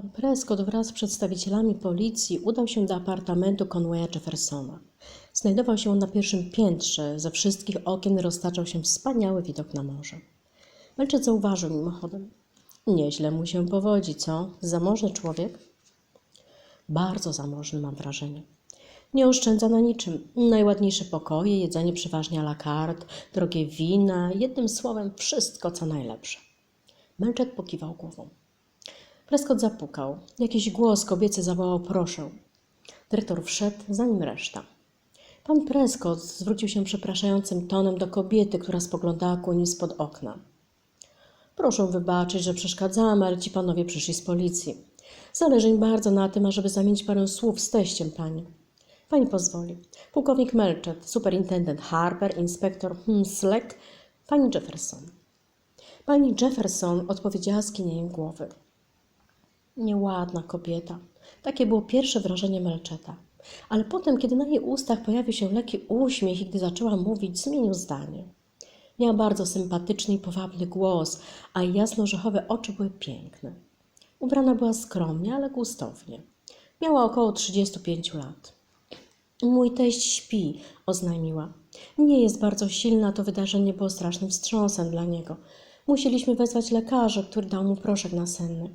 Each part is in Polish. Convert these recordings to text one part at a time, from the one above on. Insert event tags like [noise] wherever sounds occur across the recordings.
Pan Prescott wraz z przedstawicielami policji udał się do apartamentu Conwaya Jeffersona. Znajdował się on na pierwszym piętrze, ze wszystkich okien roztaczał się wspaniały widok na morze. Melczet zauważył mimochodem. Nieźle mu się powodzi, co? Zamożny człowiek? Bardzo zamożny, mam wrażenie. Nie oszczędza na niczym. Najładniejsze pokoje, jedzenie przeważnie à la carte, drogie wina, jednym słowem wszystko co najlepsze. Melczet pokiwał głową. Prescott zapukał. Jakiś głos kobiecy zawołał proszę. Dyrektor wszedł, za nim reszta. Pan Prescott zwrócił się przepraszającym tonem do kobiety, która spoglądała ku nim spod okna. Proszę wybaczyć, że przeszkadzałam, ale ci panowie przyszli z policji. Zależy mi bardzo na tym, ażeby zamienić parę słów z teściem pani. Pani pozwoli. Pułkownik Melchett, superintendent Harper, inspektor hmm, Slack, pani Jefferson. Pani Jefferson odpowiedziała skinieniem głowy. Nieładna kobieta. Takie było pierwsze wrażenie Melcheta. Ale potem, kiedy na jej ustach pojawił się lekki uśmiech i gdy zaczęła mówić, zmienił zdanie. Miała bardzo sympatyczny i powabny głos, a jej jasno-żochowe oczy były piękne. Ubrana była skromnie, ale gustownie. Miała około 35 lat. Mój teść śpi, oznajmiła. Nie jest bardzo silna, to wydarzenie było strasznym wstrząsem dla niego. Musieliśmy wezwać lekarza, który dał mu proszek nasenny.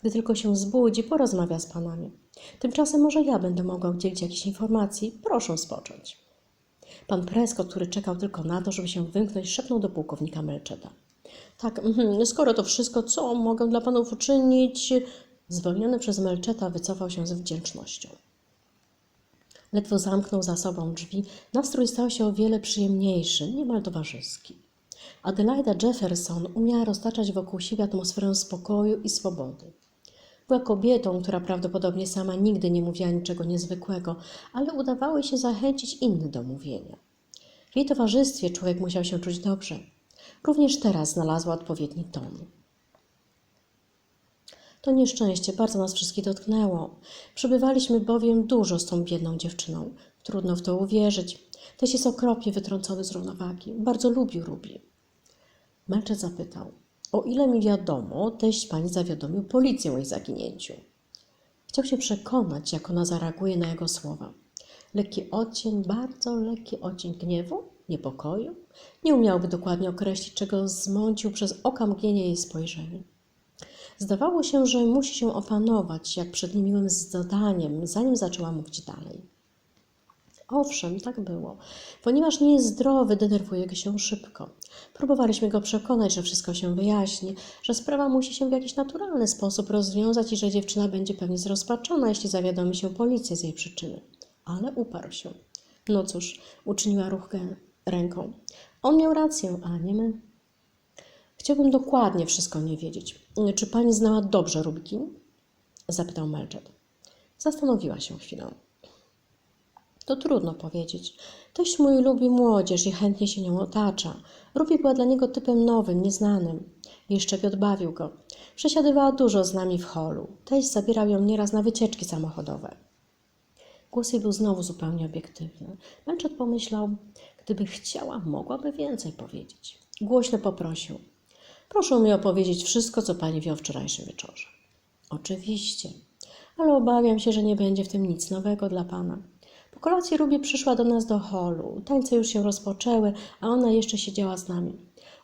Gdy tylko się zbudzi, porozmawia z panami. Tymczasem może ja będę mogła udzielić jakiejś informacji. Proszę spocząć. Pan Prescott, który czekał tylko na to, żeby się wymknąć, szepnął do pułkownika Melcheta. Tak, mhm, skoro to wszystko, co mogę dla panów uczynić? Zwolniony przez Melcheta wycofał się z wdzięcznością. Ledwo zamknął za sobą drzwi, nastrój stał się o wiele przyjemniejszy, niemal towarzyski. Adelaida Jefferson umiała roztaczać wokół siebie atmosferę spokoju i swobody. Była kobietą, która prawdopodobnie sama nigdy nie mówiła niczego niezwykłego, ale udawało się zachęcić innych do mówienia. W jej towarzystwie człowiek musiał się czuć dobrze. Również teraz znalazła odpowiedni ton. To nieszczęście bardzo nas wszystkich dotknęło. Przebywaliśmy bowiem dużo z tą biedną dziewczyną. Trudno w to uwierzyć. Teś jest okropnie wytrącony z równowagi. Bardzo lubił Rubi. Melczet zapytał. O ile mi wiadomo, teść pani zawiadomił policję o jej zaginięciu. Chciał się przekonać, jak ona zareaguje na jego słowa. Lekki odcień, bardzo lekki odcień gniewu, niepokoju. Nie umiałby dokładnie określić, czego zmącił przez okamgnienie jej spojrzenie. Zdawało się, że musi się opanować, jak przed niemiłym zadaniem, zanim zaczęła mówić dalej. Owszem, tak było. Ponieważ nie jest zdrowy, denerwuje się szybko. Próbowaliśmy go przekonać, że wszystko się wyjaśni, że sprawa musi się w jakiś naturalny sposób rozwiązać i że dziewczyna będzie pewnie zrozpaczona, jeśli zawiadomi się policję z jej przyczyny. Ale uparł się. No cóż, uczyniła ruch ręką. On miał rację, a nie my. Chciałbym dokładnie wszystko nie wiedzieć. Czy pani znała dobrze Rubikin? Zapytał Melchett. Zastanowiła się chwilę. To trudno powiedzieć. Toś mój lubi młodzież i chętnie się nią otacza. Ruby była dla niego typem nowym, nieznanym. Jeszcze odbawił go. Przesiadywała dużo z nami w holu. Teś zabierał ją nieraz na wycieczki samochodowe. Głos jej był znowu zupełnie obiektywny. Melchett pomyślał, gdyby chciała, mogłaby więcej powiedzieć. Głośno poprosił. Proszę mi opowiedzieć wszystko, co pani wie o wczorajszym wieczorze. Oczywiście, ale obawiam się, że nie będzie w tym nic nowego dla pana. Kolacji Ruby przyszła do nas do holu. Tańce już się rozpoczęły, a ona jeszcze siedziała z nami.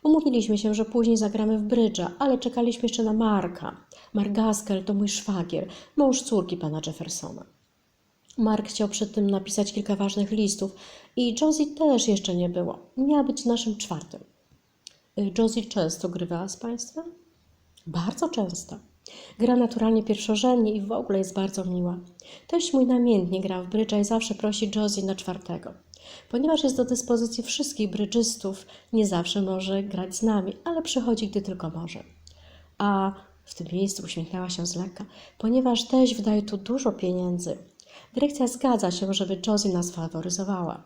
Umówiliśmy się, że później zagramy w brydża, ale czekaliśmy jeszcze na Marka. Mark Gaskell to mój szwagier, mąż córki pana Jeffersona. Mark chciał przed tym napisać kilka ważnych listów i Josie też jeszcze nie było. Miała być naszym czwartym. Y, Josie często grywała z państwem? Bardzo często. Gra naturalnie pierwszorzędnie i w ogóle jest bardzo miła. Teść mój namiętnie gra w brydża i zawsze prosi Josie na czwartego. Ponieważ jest do dyspozycji wszystkich brydżystów, nie zawsze może grać z nami, ale przychodzi, gdy tylko może. A w tym miejscu uśmiechnęła się z lekka, ponieważ teść wydaje tu dużo pieniędzy. Dyrekcja zgadza się, żeby Josie nas faworyzowała.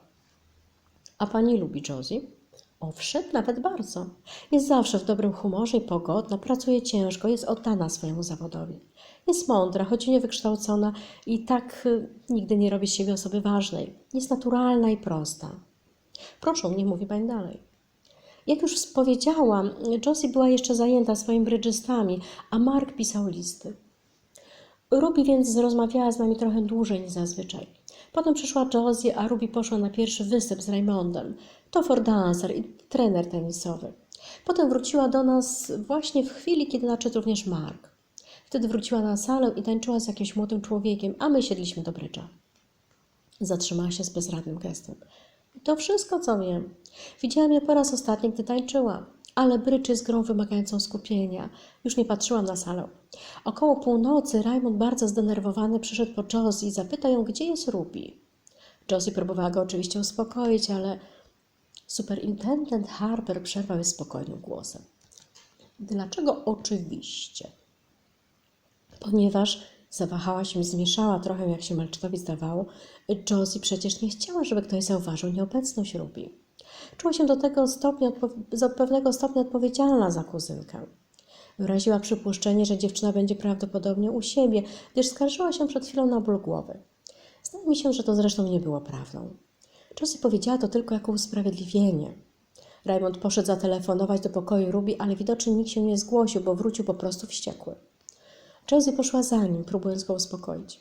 A pani lubi Josie? Owszem, nawet bardzo. Jest zawsze w dobrym humorze i pogodna, pracuje ciężko, jest oddana swojemu zawodowi. Jest mądra, choć niewykształcona i tak y, nigdy nie robi z siebie osoby ważnej. Jest naturalna i prosta. Proszę, nie mówi pani dalej. Jak już powiedziałam, Josie była jeszcze zajęta swoimi brydżystami, a Mark pisał listy. Ruby więc rozmawiała z nami trochę dłużej niż zazwyczaj. Potem przyszła Josie, a Ruby poszła na pierwszy występ z Raymondem. To for dancer i trener tenisowy. Potem wróciła do nas właśnie w chwili, kiedy nadszedł również Mark. Wtedy wróciła na salę i tańczyła z jakimś młodym człowiekiem, a my siedliśmy do brydża. Zatrzymała się z bezradnym gestem. To wszystko, co wiem. Widziałam ją po raz ostatni, gdy tańczyła, ale brycz jest grą wymagającą skupienia. Już nie patrzyłam na salę. Około północy Raymond, bardzo zdenerwowany, przyszedł po Josie i zapytał ją, gdzie jest Ruby. Josie próbowała go oczywiście uspokoić, ale superintendent Harper przerwał jej spokojnym głosem. Dlaczego oczywiście? Ponieważ zawahała się zmieszała trochę, jak się Malczytowi zdawało, Josie przecież nie chciała, żeby ktoś zauważył nieobecność Ruby. Czuła się do tego stopnia, do pewnego stopnia odpowiedzialna za kuzynkę. Wyraziła przypuszczenie, że dziewczyna będzie prawdopodobnie u siebie, gdyż skarżyła się przed chwilą na ból głowy. Zdaje mi się, że to zresztą nie było prawdą. Josie powiedziała to tylko jako usprawiedliwienie. Raymond poszedł zatelefonować do pokoju Ruby, ale widocznie nikt się nie zgłosił, bo wrócił po prostu wściekły. Josie poszła za nim, próbując go uspokoić.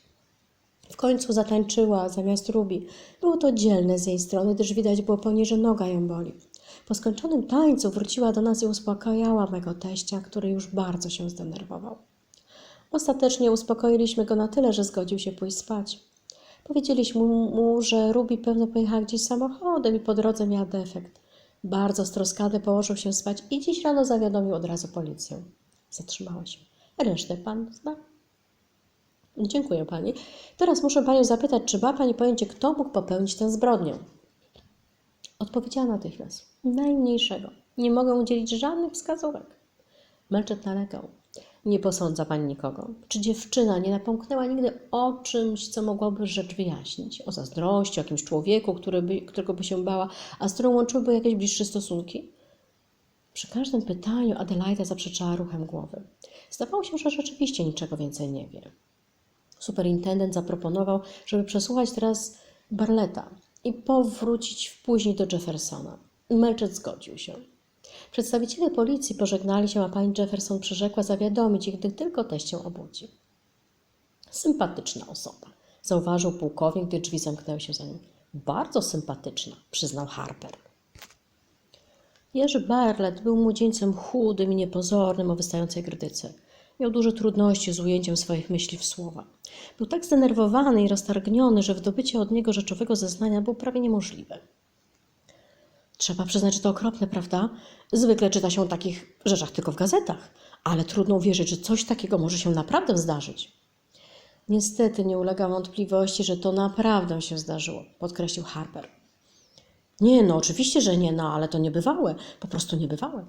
W końcu zatańczyła zamiast Ruby. Było to dzielne z jej strony, gdyż widać było po niej, że noga ją boli. Po skończonym tańcu wróciła do nas i uspokajała mego teścia, który już bardzo się zdenerwował. Ostatecznie uspokoiliśmy go na tyle, że zgodził się pójść spać. Powiedzieliśmy mu, że Ruby pewno pojechała gdzieś samochodem i po drodze miała defekt. Bardzo stroskany położył się spać i dziś rano zawiadomił od razu policję. Zatrzymała się. Resztę pan zna? Dziękuję pani. Teraz muszę panią zapytać, czy ma pani pojęcie, kto mógł popełnić tę zbrodnię? Odpowiedziała natychmiast. Najmniejszego. Nie mogę udzielić żadnych wskazówek. Melczet nalegał. Nie posądza pani nikogo. Czy dziewczyna nie napomknęła nigdy o czymś, co mogłoby rzecz wyjaśnić? O zazdrości, o jakimś człowieku, który by, którego by się bała, a z którą łączyłyby jakieś bliższe stosunki? Przy każdym pytaniu Adelaida zaprzeczała ruchem głowy. Zdawało się, że rzeczywiście niczego więcej nie wie. Superintendent zaproponował, żeby przesłuchać teraz Barleta i powrócić później do Jeffersona. Melchett zgodził się. Przedstawiciele policji pożegnali się, a pani Jefferson przyrzekła zawiadomić ich, gdy tylko teść się obudzi. Sympatyczna osoba, zauważył pułkownik, gdy drzwi zamknęły się za nim. Bardzo sympatyczna, przyznał Harper. Jerzy Bartlett był młodzieńcem chudym i niepozornym o wystającej grdyce. Miał duże trudności z ujęciem swoich myśli w słowa. Był tak zdenerwowany i roztargniony, że wydobycie od niego rzeczowego zeznania było prawie niemożliwe. Trzeba przyznać, że to okropne, prawda? Zwykle czyta się o takich rzeczach tylko w gazetach, ale trudno uwierzyć, że coś takiego może się naprawdę zdarzyć. Niestety nie ulega wątpliwości, że to naprawdę się zdarzyło, podkreślił Harper. Nie, no oczywiście, że nie, no ale to niebywałe, po prostu niebywałe.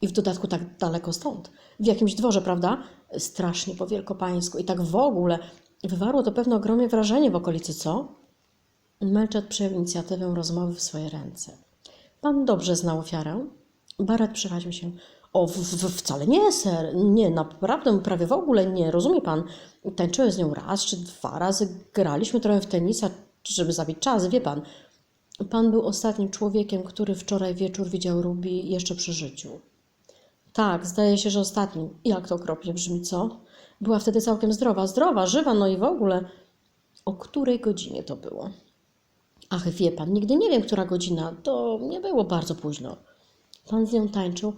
I w dodatku tak daleko stąd. W jakimś dworze, prawda? Strasznie po wielkopańsku. I tak w ogóle wywarło to pewne ogromne wrażenie w okolicy, co? Melczet przejął inicjatywę rozmowy w swoje ręce. Pan dobrze znał ofiarę? Barat przyraził się. O, w, w, wcale nie, ser. Nie, naprawdę, prawie w ogóle nie. Rozumie pan? Tańczyłem z nią raz czy dwa razy. Graliśmy trochę w tenisa, żeby zabić czas, wie pan. Pan był ostatnim człowiekiem, który wczoraj wieczór widział Ruby jeszcze przy życiu. Tak, zdaje się, że ostatnim. Jak to okropnie brzmi, co? Była wtedy całkiem zdrowa, zdrowa, żywa, no i w ogóle. O której godzinie to było? Ach, wie pan, nigdy nie wiem, która godzina. To nie było bardzo późno. Pan z nią tańczył?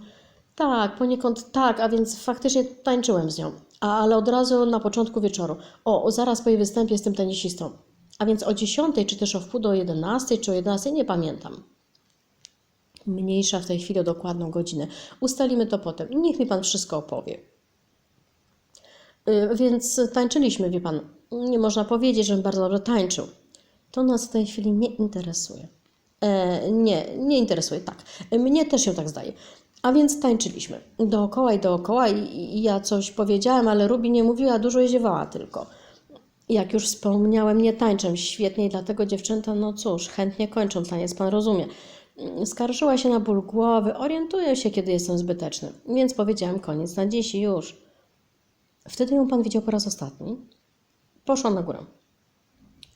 Tak, poniekąd tak, a więc faktycznie tańczyłem z nią. A, ale od razu na początku wieczoru. O, zaraz po jej występie z tym tenisistą. A więc o dziesiątej, czy też o wpół do jedenastej, czy o jedenastej, nie pamiętam. Mniejsza w tej chwili o dokładną godzinę. Ustalimy to potem. Niech mi pan wszystko opowie. Yy, więc tańczyliśmy, wie pan. Nie można powiedzieć, żebym bardzo dobrze tańczył. To nas w tej chwili nie interesuje. E, nie, nie interesuje, tak. Mnie też się tak zdaje. A więc tańczyliśmy. Dookoła i dookoła i, i ja coś powiedziałem, ale Ruby nie mówiła, dużo i ziewała tylko. Jak już wspomniałem, nie tańczę świetnie dlatego dziewczęta, no cóż, chętnie kończą taniec, pan rozumie. Skarżyła się na ból głowy, orientuję się, kiedy jestem zbyteczny, więc powiedziałem koniec na dziś i już. Wtedy ją pan widział po raz ostatni? Poszła na górę.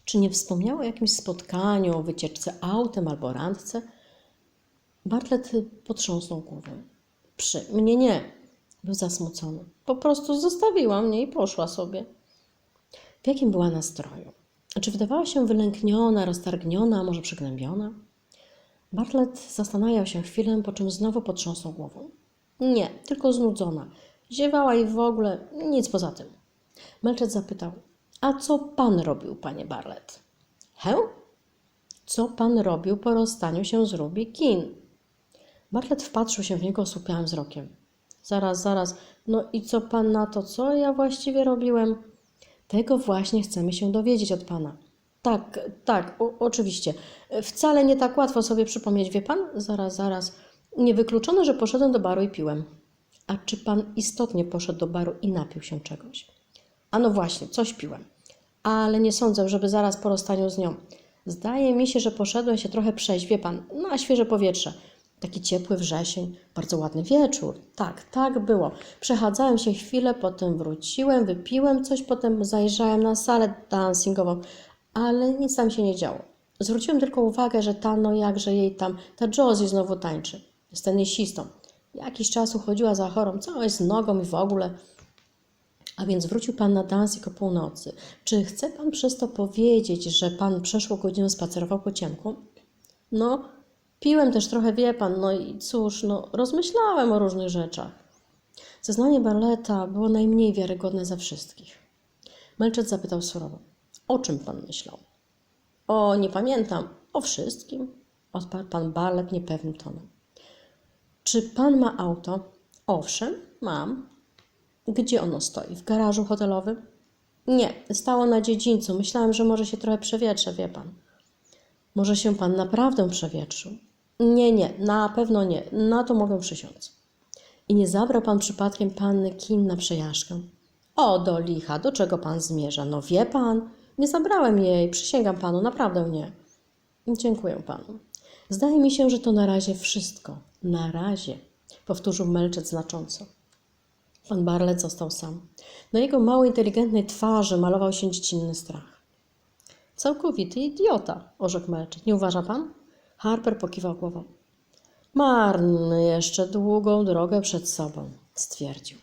Czy nie wspomniała o jakimś spotkaniu, o wycieczce autem albo randce? Bartlett potrząsnął głową. Przy mnie nie. Był zasmucony. Po prostu zostawiła mnie i poszła sobie. W jakim była nastroju? Czy wydawała się wylękniona, roztargniona, może przygnębiona? Bartlett zastanawiał się chwilę, po czym znowu potrząsnął głową. Nie, tylko znudzona. Ziewała i w ogóle nic poza tym. Melczet zapytał, a co pan robił, panie Bartlett? He? Co pan robił po rozstaniu się z Ruby Kin? Bartlett wpatrzył się w niego osłupiałym wzrokiem. Zaraz, zaraz, no i co pan na to, co ja właściwie robiłem? Tego właśnie chcemy się dowiedzieć od pana. Tak, tak, o, oczywiście. Wcale nie tak łatwo sobie przypomnieć, wie pan? Zaraz, zaraz. Niewykluczone, że poszedłem do baru i piłem. A czy pan istotnie poszedł do baru i napił się czegoś? A no właśnie, coś piłem. Ale nie sądzę, żeby zaraz po rozstaniu z nią. Zdaje mi się, że poszedłem się trochę przejść, wie pan, na świeże powietrze. Taki ciepły wrzesień, bardzo ładny wieczór. Tak, tak było. Przechadzałem się chwilę, potem wróciłem, wypiłem coś, potem zajrzałem na salę dancingową, ale nic tam się nie działo. Zwróciłem tylko uwagę, że ta, no jakże jej tam, ta Josie znowu tańczy z tenisistą. Jakiś czas uchodziła za chorą, całe z nogą i w ogóle. A więc wrócił pan na dancing o północy. Czy chce pan przez to powiedzieć, że pan przeszło godzinę spacerował po ciemku? No, piłem też trochę, wie pan, no i cóż, no, rozmyślałem o różnych rzeczach. Zeznanie Barleta było najmniej wiarygodne ze wszystkich. Melczet zapytał surowo. O czym pan myślał? O, nie pamiętam. O wszystkim. Odparł pan Barlet niepewnym tonem. Czy pan ma auto? Owszem, mam. Gdzie ono stoi? W garażu hotelowym? Nie, stało na dziedzińcu. Myślałem, że może się trochę przewietrze, wie pan. Może się pan naprawdę przewietrzył? Nie, nie, na pewno nie. Na to mogę przysiąc. I nie zabrał pan przypadkiem panny Kim na przejażdżkę? O, do licha, do czego pan zmierza? No wie pan, nie zabrałem jej, przysięgam panu, naprawdę nie. Dziękuję panu. Zdaje mi się, że to na razie wszystko. Na razie, powtórzył Melczet znacząco. Pan Barlet został sam. Na jego mało inteligentnej twarzy malował się dziecinny strach. Całkowity idiota, orzekł Melczet. Nie uważa pan? Harper pokiwał głową. Marny jeszcze długą drogę przed sobą, stwierdził.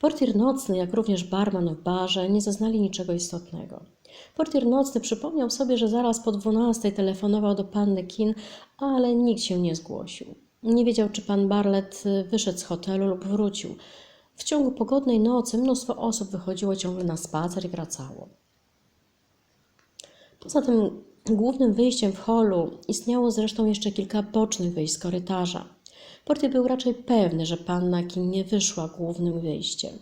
Portier nocny, jak również barman w barze, nie zaznali niczego istotnego. Portier nocny przypomniał sobie, że zaraz po dwunastej telefonował do panny Kin, ale nikt się nie zgłosił. Nie wiedział, czy pan Barlet wyszedł z hotelu lub wrócił. W ciągu pogodnej nocy mnóstwo osób wychodziło ciągle na spacer i wracało. Poza tym głównym wyjściem w holu istniało zresztą jeszcze kilka bocznych wyjść z korytarza. Portier był raczej pewny, że panna Kin nie wyszła głównym wyjściem.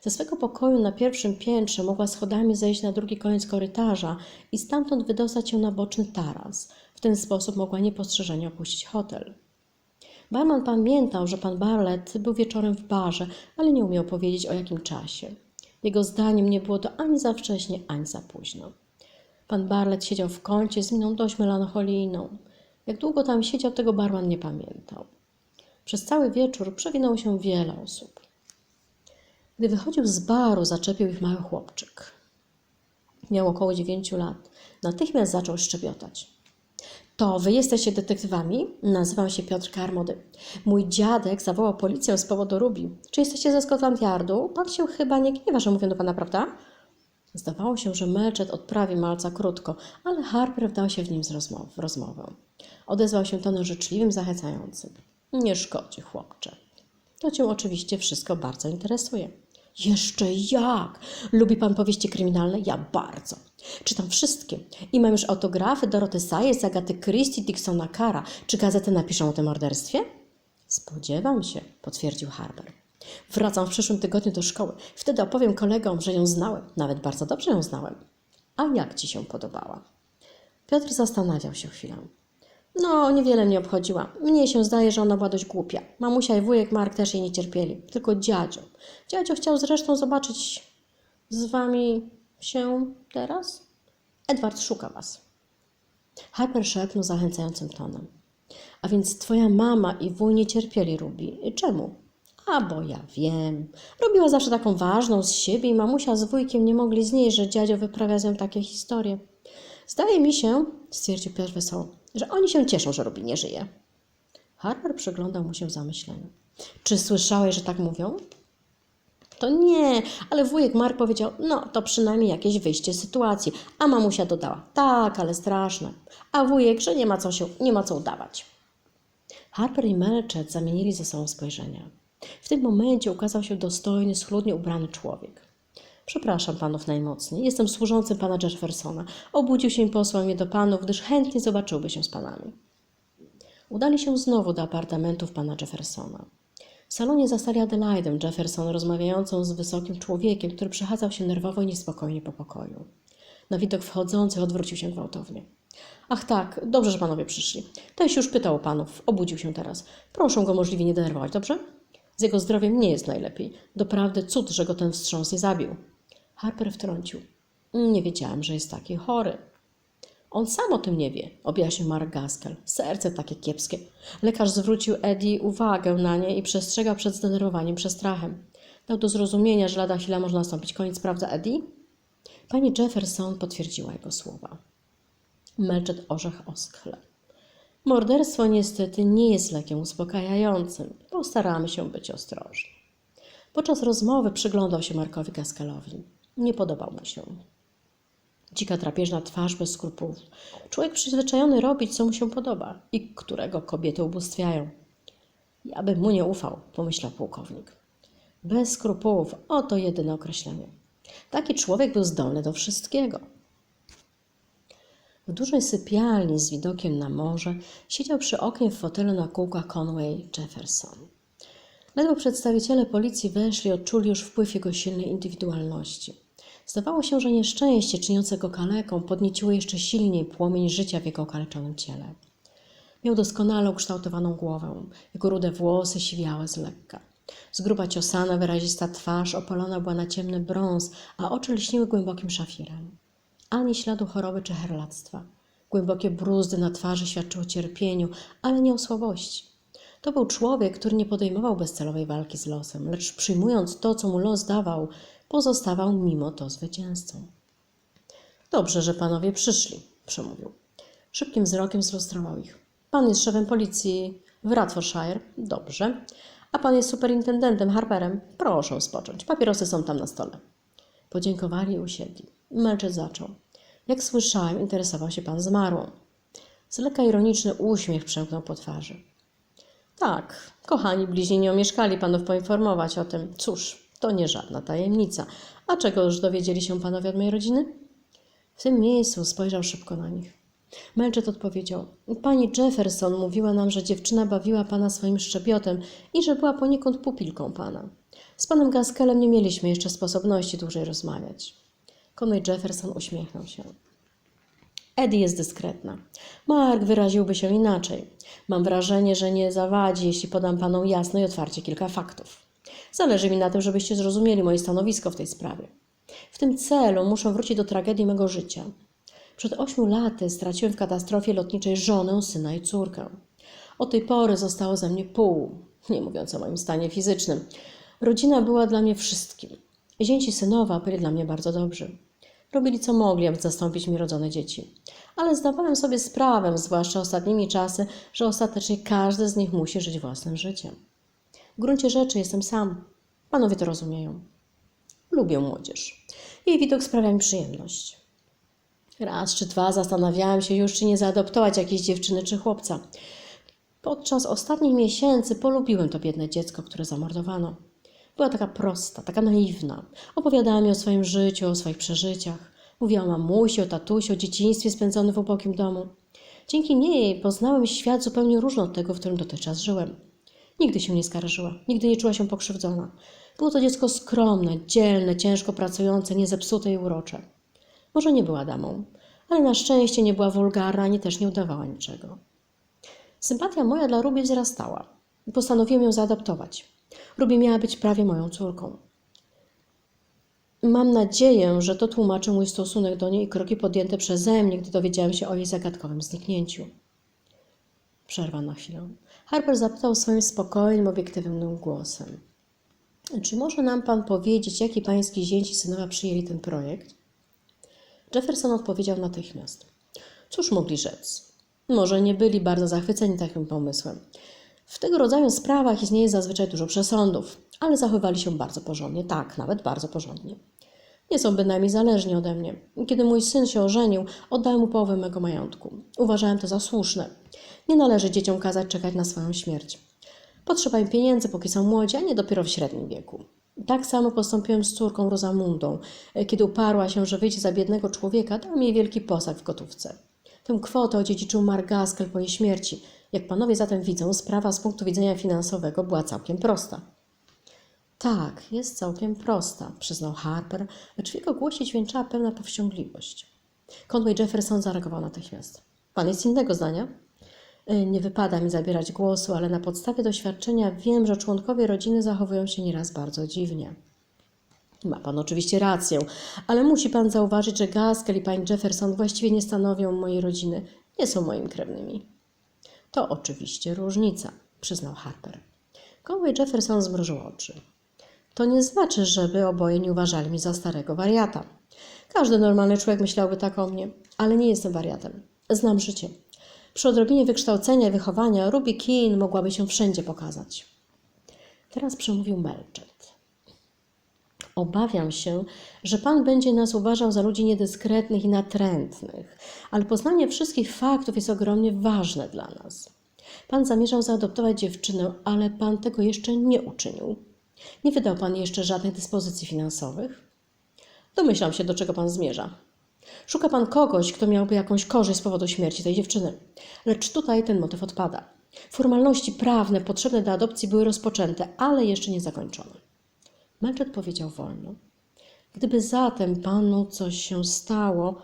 Ze swego pokoju na pierwszym piętrze mogła schodami zejść na drugi koniec korytarza i stamtąd wydostać się na boczny taras. W ten sposób mogła niepostrzeżenie opuścić hotel. Barman pamiętał, że pan Barlett był wieczorem w barze, ale nie umiał powiedzieć o jakim czasie. Jego zdaniem nie było to ani za wcześnie, ani za późno. Pan Barlett siedział w kącie z miną dość melancholijną. Jak długo tam siedział, tego barman nie pamiętał. Przez cały wieczór przewinęło się wiele osób. Gdy wychodził z baru, zaczepił ich mały chłopczyk. Miał około dziewięciu lat. Natychmiast zaczął szczebiotać. To wy jesteście detektywami? Nazywam się Piotr Karmody. Mój dziadek zawołał policję z powodu Rubi. Czy jesteście ze Scotland Yardu? Pan się chyba nie gniewa, że mówię do pana, prawda? Zdawało się, że Melczet odprawi malca krótko, ale Harper wdał się w nim z rozmow w rozmowę. Odezwał się tonem życzliwym, zachęcającym. Nie szkodzi, chłopcze. To cię oczywiście wszystko bardzo interesuje. Jeszcze jak? Lubi pan powieści kryminalne? Ja bardzo. Czytam wszystkie. I mam już autografy Doroty Sayers, Agaty Christie, Dixona Cara. Czy gazetę napiszą o tym morderstwie? Spodziewam się, potwierdził Harper. Wracam w przyszłym tygodniu do szkoły. Wtedy opowiem kolegom, że ją znałem. Nawet bardzo dobrze ją znałem. A jak ci się podobała? Piotr zastanawiał się chwilę. No, niewiele mnie obchodziła. Mnie się zdaje, że ona była dość głupia. Mamusia i wujek Mark też jej nie cierpieli. Tylko dziadzio. Dziadzio chciał zresztą zobaczyć z wami się teraz? Edward szuka was. Harper szepnął zachęcającym tonem. A więc twoja mama i wuj nie cierpieli Rubi. Czemu? A bo ja wiem. Robiła zawsze taką ważną z siebie i mamusia z wujkiem nie mogli znieść, że dziadzio wyprawia z nią takie historie. Zdaje mi się, stwierdził Piotr wesoło, że oni się cieszą, że Rubi nie żyje. Harper przyglądał mu się w zamyśleniu. Czy słyszałeś, że tak mówią? to nie, ale wujek Mark powiedział, no to przynajmniej jakieś wyjście z sytuacji. A mamusia dodała, tak, ale straszne. A wujek, że nie ma co, się, nie ma co udawać. Harper i Melchett zamienili ze sobą spojrzenia. W tym momencie ukazał się dostojny, schludnie ubrany człowiek. Przepraszam panów najmocniej, jestem służącym pana Jeffersona. Obudził się i posłał mnie do panów, gdyż chętnie zobaczyłby się z panami. Udali się znowu do apartamentów pana Jeffersona. W salonie zastali Adelaidę Jefferson rozmawiającą z wysokim człowiekiem, który przechadzał się nerwowo i niespokojnie po pokoju. Na widok wchodzących odwrócił się gwałtownie. Ach tak, dobrze, że panowie przyszli. Teś już pytał o panów, obudził się teraz. Proszę go możliwie nie denerwować, dobrze? Z jego zdrowiem nie jest najlepiej. Doprawdy cud, że go ten wstrząs nie zabił. Harper wtrącił. Nie wiedziałem, że jest taki chory. On sam o tym nie wie, objaśnił Mark Gaskell. Serce takie kiepskie. Lekarz zwrócił Eddie uwagę na nie i przestrzegał przed zdenerwowaniem, przestrachem. Dał do zrozumienia, że lada chwila może nastąpić koniec, prawda, Eddie? Pani Jefferson potwierdziła jego słowa. Melczet orzech oskle. Morderstwo niestety nie jest lekiem uspokajającym. Postaramy się być ostrożni. Podczas rozmowy przyglądał się Markowi Gaskelowi. Nie podobał mu się. Dzika drapieżna twarz bez skrupułów. Człowiek przyzwyczajony robić, co mu się podoba i którego kobiety ubóstwiają. Ja bym mu nie ufał, pomyślał pułkownik. Bez skrupułów, oto jedyne określenie. Taki człowiek był zdolny do wszystkiego. W dużej sypialni z widokiem na morze siedział przy oknie w fotelu na kółkach Conway Jefferson. Ledwo przedstawiciele policji weszli, odczuli już wpływ jego silnej indywidualności. Zdawało się, że nieszczęście czyniące go kaleką podnieciło jeszcze silniej płomień życia w jego okaleczonym ciele. Miał doskonale ukształtowaną głowę, jego rude włosy siwiały z lekka. Z gruba ciosana, wyrazista twarz opalona była na ciemny brąz, a oczy lśniły głębokim szafirem. Ani śladu choroby czy herlactwa. Głębokie bruzdy na twarzy świadczyły o cierpieniu, ale nie o słabości. To był człowiek, który nie podejmował bezcelowej walki z losem, lecz przyjmując to, co mu los dawał, pozostawał mimo to zwycięzcą. Dobrze, że panowie przyszli, przemówił. Szybkim wzrokiem zlustrował ich. Pan jest szefem policji w Radfordshire? Dobrze. A pan jest superintendentem Harperem? Proszę spocząć. Papierosy są tam na stole. Podziękowali i usiedli. Melczet zaczął. Jak słyszałem, interesował się pan zmarłą. Z lekka ironiczny uśmiech przemknął po twarzy. Tak, kochani bliźni nie omieszkali panów poinformować o tym. Cóż, to nie żadna tajemnica. A czego już dowiedzieli się panowie od mojej rodziny? W tym miejscu spojrzał szybko na nich. Melczet odpowiedział: Pani Jefferson mówiła nam, że dziewczyna bawiła pana swoim szczebiotem i że była poniekąd pupilką pana. Z panem Gaskellem nie mieliśmy jeszcze sposobności dłużej rozmawiać. Conway Jefferson uśmiechnął się. Eddie jest dyskretna. Mark wyraziłby się inaczej. Mam wrażenie, że nie zawadzi, jeśli podam panom jasno i otwarcie kilka faktów. Zależy mi na tym, żebyście zrozumieli moje stanowisko w tej sprawie. W tym celu muszę wrócić do tragedii mego życia. Przed ośmiu laty straciłem w katastrofie lotniczej żonę, syna i córkę. Od tej pory zostało ze mnie pół, nie mówiąc o moim stanie fizycznym. Rodzina była dla mnie wszystkim. Zięci synowa byli dla mnie bardzo dobrzy. Robili co mogli, aby zastąpić mi rodzone dzieci. Ale zdawałem sobie sprawę, zwłaszcza ostatnimi czasy, że ostatecznie każdy z nich musi żyć własnym życiem. W gruncie rzeczy jestem sam. Panowie to rozumieją. Lubię młodzież. Jej widok sprawia mi przyjemność. Raz czy dwa zastanawiałem się już, czy nie zaadoptować jakiejś dziewczyny czy chłopca. Podczas ostatnich miesięcy polubiłem to biedne dziecko, które zamordowano. Była taka prosta, taka naiwna. Opowiadała mi o swoim życiu, o swoich przeżyciach. Mówiła o mamusi, o tatusiu, o dzieciństwie spędzonym w ubokim domu. Dzięki niej poznałem świat zupełnie różny od tego, w którym dotychczas żyłem. Nigdy się nie skarżyła, nigdy nie czuła się pokrzywdzona. Było to dziecko skromne, dzielne, ciężko pracujące, niezepsute i urocze. Może nie była damą, ale na szczęście nie była wulgarna ani też nie udawała niczego. Sympatia moja dla Ruby wzrastała. Postanowiłem ją zaadoptować. Ruby miała być prawie moją córką. Mam nadzieję, że to tłumaczy mój stosunek do niej i kroki podjęte przeze mnie, gdy dowiedziałem się o jej zagadkowym zniknięciu. Przerwa na chwilę. Harper zapytał swoim spokojnym, obiektywnym głosem. Czy może nam pan powiedzieć, jaki pański zięci synowa przyjęli ten projekt? Jefferson odpowiedział natychmiast. Cóż mogli rzec? Może nie byli bardzo zachwyceni takim pomysłem. W tego rodzaju sprawach istnieje zazwyczaj dużo przesądów. ale zachowywali się bardzo porządnie, tak, nawet bardzo porządnie. Nie są bynajmniej zależni ode mnie. Kiedy mój syn się ożenił, oddałem mu połowę mego majątku. Uważałem to za słuszne. Nie należy dzieciom kazać czekać na swoją śmierć. Potrzeba im pieniędzy, póki są młodzi, a nie dopiero w średnim wieku. Tak samo postąpiłem z córką Rosamundą. Kiedy uparła się, że wyjdzie za biednego człowieka, dałem jej wielki posag w gotówce. Tę kwotę odziedziczył Margaskel po jej śmierci. Jak panowie zatem widzą, sprawa z punktu widzenia finansowego była całkiem prosta. Tak, jest całkiem prosta, przyznał Harper, lecz w jego głosie dźwięczała pełna powściągliwość. Conway Jefferson zareagował natychmiast. Pan jest innego zdania? Y, Nie wypada mi zabierać głosu, ale na podstawie doświadczenia wiem, że członkowie rodziny zachowują się nieraz bardzo dziwnie. Ma pan oczywiście rację, ale musi pan zauważyć, że Gaskell i pani Jefferson właściwie nie stanowią mojej rodziny, nie są moimi krewnymi. To oczywiście różnica, przyznał Harper. Conway Jefferson zmrużył oczy. To nie znaczy, żeby oboje nie uważali mnie za starego wariata. Każdy normalny człowiek myślałby tak o mnie, ale nie jestem wariatem. Znam życie. Przy odrobinie wykształcenia i wychowania Ruby Keane mogłaby się wszędzie pokazać. Teraz przemówił Melchett. Obawiam się, że Pan będzie nas uważał za ludzi niedyskretnych i natrętnych, ale poznanie wszystkich faktów jest ogromnie ważne dla nas. Pan zamierzał zaadoptować dziewczynę, ale Pan tego jeszcze nie uczynił. Nie wydał Pan jeszcze żadnych dyspozycji finansowych? Domyślam się, do czego Pan zmierza. Szuka Pan kogoś, kto miałby jakąś korzyść z powodu śmierci tej dziewczyny. Lecz tutaj ten motyw odpada. Formalności prawne potrzebne do adopcji były rozpoczęte, ale jeszcze nie zakończone. Melchett powiedział wolno. Gdyby zatem panu coś się stało,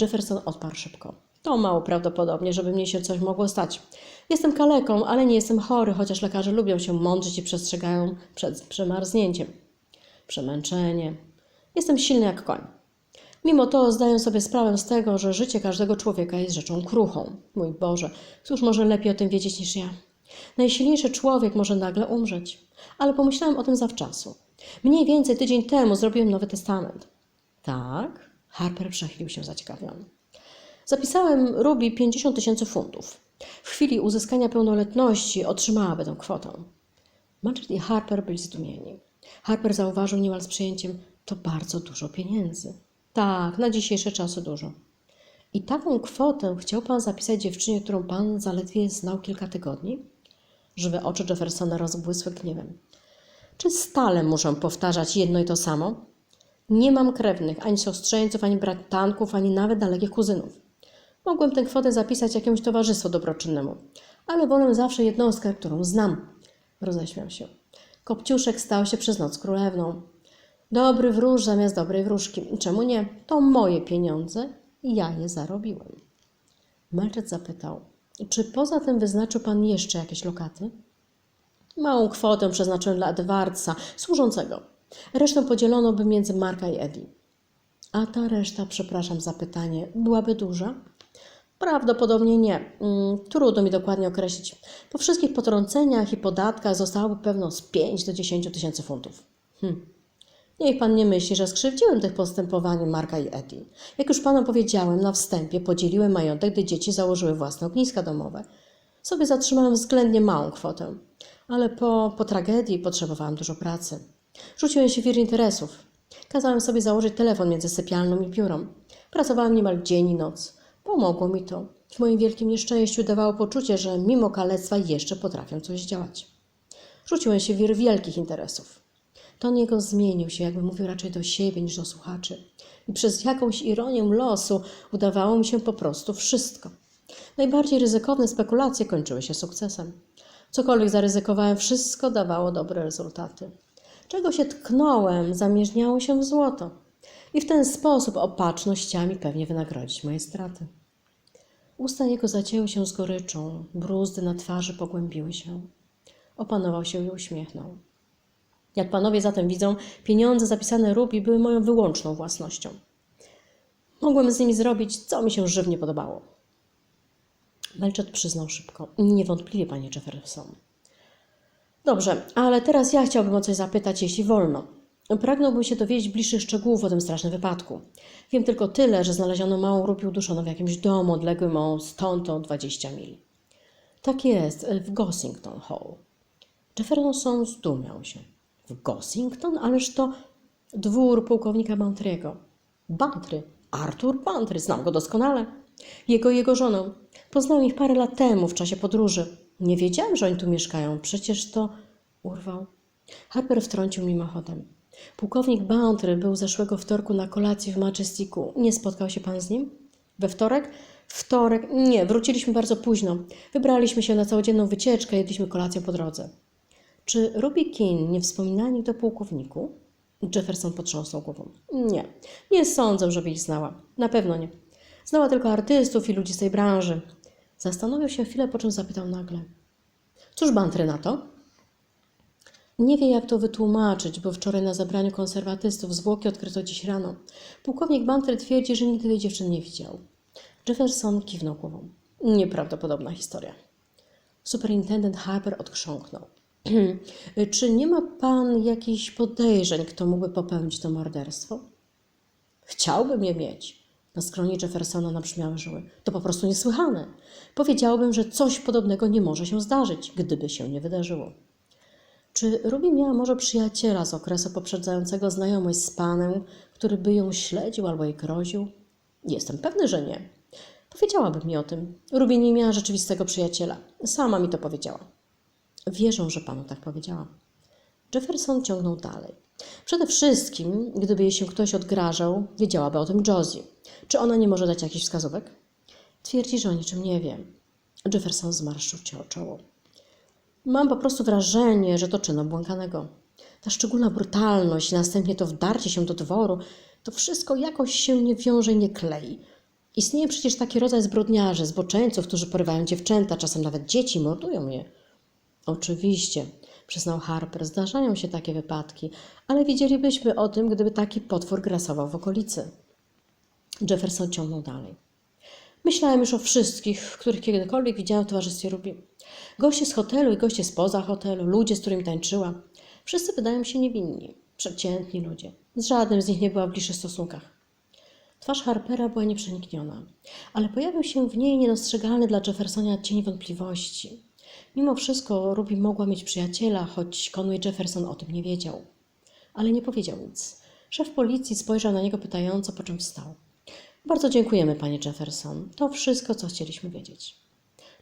Jefferson odparł szybko. To mało prawdopodobnie, żeby mnie się coś mogło stać. Jestem kaleką, ale nie jestem chory, chociaż lekarze lubią się mądrzyć i przestrzegają przed przemarznięciem. Przemęczenie. Jestem silny jak koń. Mimo to zdaję sobie sprawę z tego, że życie każdego człowieka jest rzeczą kruchą. Mój Boże, cóż może lepiej o tym wiedzieć niż ja? Najsilniejszy człowiek może nagle umrzeć. Ale pomyślałem o tym zawczasu. Mniej więcej tydzień temu zrobiłem Nowy Testament. Tak? Harper przechylił się zaciekawiony. Zapisałem Ruby 50 tysięcy funtów. W chwili uzyskania pełnoletności otrzymałaby tę kwotę. Manchester i Harper byli zdumieni. Harper zauważył niemal z przyjęciem, to bardzo dużo pieniędzy. Tak, na dzisiejsze czasy dużo. I taką kwotę chciał pan zapisać dziewczynie, którą pan zaledwie znał kilka tygodni? Żywe oczy Jeffersona rozbłysły gniewem. Czy stale muszę powtarzać jedno i to samo? Nie mam krewnych, ani siostrzeńców, ani bratanków, ani nawet dalekich kuzynów. Mogłem tę kwotę zapisać jakiemuś towarzystwu dobroczynnemu, ale wolę zawsze jednostkę, którą znam. Roześmiał się. Kopciuszek stał się przez noc królewną. Dobry wróż zamiast dobrej wróżki. Czemu nie? To moje pieniądze i ja je zarobiłem. Melczet zapytał, czy poza tym wyznaczył pan jeszcze jakieś lokaty? Małą kwotę przeznaczyłem dla Edwardsa, służącego. Resztę podzielono by między Marka i Eddie. A ta reszta, przepraszam za pytanie, byłaby duża? Prawdopodobnie nie. Mm, trudno mi dokładnie określić. Po wszystkich potrąceniach i podatkach zostałoby pewno z 5 do 10 tysięcy funtów. Hm. Niech pan nie myśli, że skrzywdziłem tych postępowań Marka i Eddie. Jak już panu powiedziałem na wstępie, podzieliłem majątek, gdy dzieci założyły własne ogniska domowe. Sobie zatrzymałem względnie małą kwotę, ale po, po tragedii potrzebowałem dużo pracy. Rzuciłem się wir interesów. Kazałem sobie założyć telefon między sypialną i biurą. Pracowałem niemal dzień i noc. Pomogło mi to. W moim wielkim nieszczęściu dawało poczucie, że mimo kalectwa jeszcze potrafię coś działać. Rzuciłem się w wir wielkich interesów. Ton jego zmienił się, jakby mówił raczej do siebie niż do słuchaczy. I przez jakąś ironię losu udawało mi się po prostu wszystko. Najbardziej ryzykowne spekulacje kończyły się sukcesem. Cokolwiek zaryzykowałem, wszystko dawało dobre rezultaty. Czego się tknąłem, zamierzniało się w złoto. I w ten sposób opatrznościami pewnie wynagrodzić moje straty. Usta jego zacięły się z goryczą, bruzdy na twarzy pogłębiły się. Opanował się i uśmiechnął. Jak panowie zatem widzą, pieniądze zapisane Rubi były moją wyłączną własnością. Mogłem z nimi zrobić, co mi się żywnie podobało. Melchett przyznał szybko. Niewątpliwie, panie Jefferson. Dobrze, ale teraz ja chciałbym o coś zapytać, jeśli wolno. Pragnąłbym się dowiedzieć bliższych szczegółów o tym strasznym wypadku. Wiem tylko tyle, że znaleziono małą Rubi uduszoną w jakimś domu odległym o stąd o 20 mil. Tak jest, w Gossington Hall. Jefferson zdumiał się. W Gossington? Ależ to dwór pułkownika Bantry'ego. Bantry? Artur Bantry, znam go doskonale. Jego i jego żoną. Poznałem ich parę lat temu w czasie podróży. Nie wiedziałem, że oni tu mieszkają. Przecież to... Urwał. Harper wtrącił mimochodem. Pułkownik Bantry był zeszłego wtorku na kolacji w Majesticu. Nie spotkał się pan z nim? We wtorek? Wtorek? Nie, wróciliśmy bardzo późno. Wybraliśmy się na całodzienną wycieczkę, jedliśmy kolację po drodze. Czy Ruby Keane nie wspomina nigdy o pułkowniku? Jefferson potrząsnął głową. Nie, nie sądzę, żeby ich znała. Na pewno nie. Znała tylko artystów i ludzi z tej branży. Zastanowił się chwilę, po czym zapytał nagle. Cóż Bantry na to? Nie wie, jak to wytłumaczyć, bo wczoraj na zebraniu konserwatystów zwłoki odkryto dziś rano. Pułkownik Bantry twierdzi, że nigdy tej dziewczyny nie widział. Jefferson kiwnął głową. Nieprawdopodobna historia. Superintendent Harper odkrząknął. [clears throat] Czy nie ma pan jakichś podejrzeń, kto mógłby popełnić to morderstwo? Chciałbym je mieć. Na skronie Jeffersona nabrzmiały żyły. To po prostu niesłychane. Powiedziałbym, że coś podobnego nie może się zdarzyć, gdyby się nie wydarzyło. Czy Ruby miała może przyjaciela z okresu poprzedzającego znajomość z panem, który by ją śledził albo jej groził? Jestem pewny, że nie. Powiedziałaby mi o tym. Ruby nie miała rzeczywistego przyjaciela. Sama mi to powiedziała. Wierzę, że panu tak powiedziała. Jefferson ciągnął dalej. Przede wszystkim, gdyby jej się ktoś odgrażał, wiedziałaby o tym Josie. Czy ona nie może dać jakichś wskazówek? Twierdzi, że o niczym nie wie. Jefferson zmarszczył cię czoło. Mam po prostu wrażenie, że to czyn obłąkanego. Ta szczególna brutalność następnie to wdarcie się do dworu, to wszystko jakoś się nie wiąże i nie klei. Istnieje przecież taki rodzaj zbrodniarzy, zboczeńców, którzy porywają dziewczęta, czasem nawet dzieci, mordują je. Oczywiście, przyznał Harper, zdarzają się takie wypadki, ale widzielibyśmy o tym, gdyby taki potwór grasował w okolicy. Jefferson ciągnął dalej. Myślałem już o wszystkich, których kiedykolwiek widziałem w towarzystwie Ruby. Goście z hotelu i goście spoza hotelu, ludzie, z którymi tańczyła. Wszyscy wydają się niewinni, przeciętni ludzie. Z żadnym z nich nie była w bliższych stosunkach. Twarz Harpera była nieprzenikniona, ale pojawił się w niej niedostrzegalny dla Jeffersona cień wątpliwości. Mimo wszystko Ruby mogła mieć przyjaciela, choć Conway Jefferson o tym nie wiedział. Ale nie powiedział nic. Szef policji spojrzał na niego pytająco, po czym wstał. Bardzo dziękujemy, panie Jefferson. To wszystko, co chcieliśmy wiedzieć.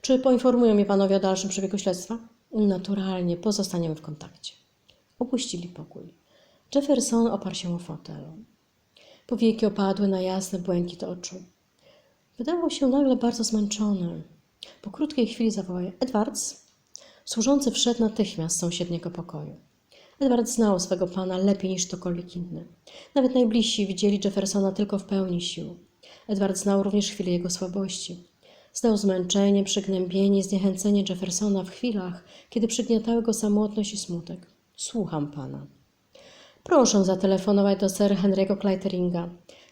Czy poinformują mnie panowie o dalszym przebiegu śledztwa? Naturalnie, pozostaniemy w kontakcie. Opuścili pokój. Jefferson oparł się o fotel. Powieki opadły na jasny błękit oczu. Wydawał się nagle bardzo zmęczony. Po krótkiej chwili zawołał Edwards. Służący wszedł natychmiast z sąsiedniego pokoju. Edward znał swego pana lepiej niż ktokolwiek inny. Nawet najbliżsi widzieli Jeffersona tylko w pełni sił. Edward znał również chwile jego słabości. Znał zmęczenie, przygnębienie zniechęcenie Jeffersona w chwilach, kiedy przygniatały go samotność i smutek. Słucham pana. Proszę zatelefonować do Sir Henry'ego Clyteringa.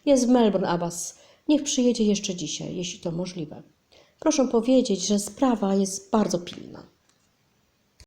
Jest w Melbourne Abbas. Niech przyjedzie jeszcze dzisiaj, jeśli to możliwe. Proszę powiedzieć, że sprawa jest bardzo pilna.